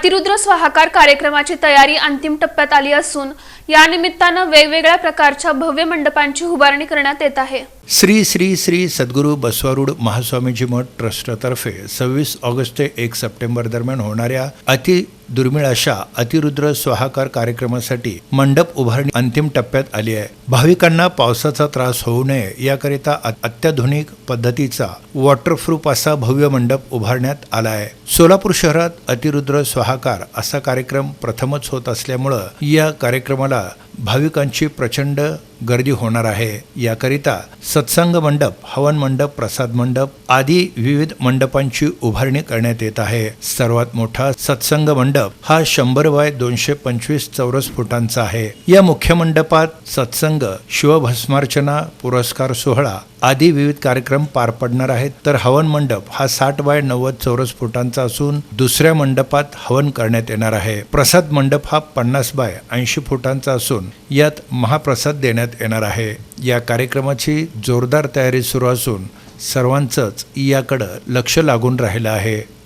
अतिरुद्र स्वाहाकार कार्यक्रमाची तयारी अंतिम टप्प्यात आली असून या निमित्तानं वेगवेगळ्या प्रकारच्या भव्य मंडपांची उभारणी करण्यात येत आहे. श्री श्री श्री सद्गुरू बसवारूढ महास्वामीजी मठ ट्रस्टतर्फे सव्वीस ऑगस्ट ते एक सप्टेंबर दरम्यान होणाऱ्या अति दुर्मिळ अशा अतिरुद्र स्वाहाकार कार्यक्रमासाठी मंडप उभारणी अंतिम टप्प्यात आली आहे. भाविकांना पावसाचा त्रास होऊ नये याकरिता अत्याधुनिक पद्धतीचा वॉटरप्रूफ असा भव्य मंडप उभारण्यात आला आहे. सोलापूर शहरात अतिरुद्र स्वाहाकार असा कार्यक्रम प्रथमच होत असल्यामुळं या कार्यक्रमाला भाविकांची प्रचंड गर्दी होणार आहे. याकरिता सत्संग मंडप हवन मंडप प्रसाद मंडप आदी विविध मंडपांची उभारणी करण्यात येत आहे. सर्वात मोठा सत्संग मंडप हा शंभर बाय दोनशे पंचवीस चौरस फुटांचा आहे. या मुख्य मंडपात सत्संग शिवभस्मार्चना पुरस्कार सोहळा आदी विविध कार्यक्रम पार पडणार आहेत. तर हवन मंडप हा साठ बाय नव्वद चौरस फुटांचा असून दुसऱ्या मंडपात हवन करण्यात येणार आहे. प्रसाद मंडप हा पन्नास बाय ऐंशी फुटांचा असून यात महाप्रसाद देण्यात येणार आहे. या कार्यक्रमाची जोरदार तयारी सुरू असून सर्वांचंच याकडं लक्ष लागून राहिलं आहे.